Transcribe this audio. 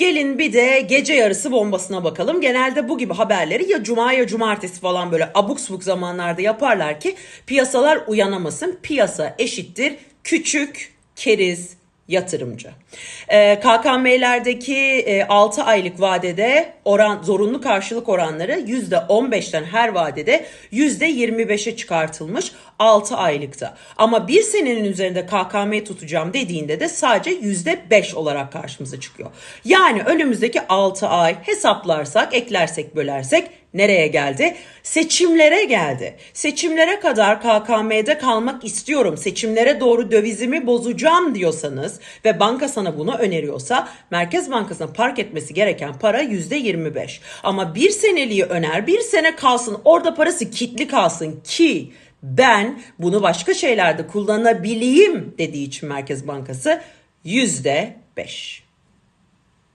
Gelin bir de gece yarısı bombasına bakalım. Genelde bu gibi haberleri ya cuma ya cumartesi falan böyle abuk subuk zamanlarda yaparlar ki piyasalar uyanamasın. Piyasa eşittir küçük keriz yatırımcı. Ee, KKM'lerdeki e, 6 aylık vadede oran zorunlu karşılık oranları %15'ten her vadede %25'e çıkartılmış 6 aylıkta. Ama bir senenin üzerinde KKM tutacağım dediğinde de sadece %5 olarak karşımıza çıkıyor. Yani önümüzdeki 6 ay hesaplarsak, eklersek, bölersek nereye geldi? Seçimlere geldi. Seçimlere kadar KKM'de kalmak istiyorum. Seçimlere doğru dövizimi bozacağım diyorsanız ve banka sana bunu öneriyorsa Merkez Bankası'na park etmesi gereken para %25. Ama bir seneliği öner, bir sene kalsın orada parası kitli kalsın ki ben bunu başka şeylerde kullanabileyim dediği için Merkez Bankası %5.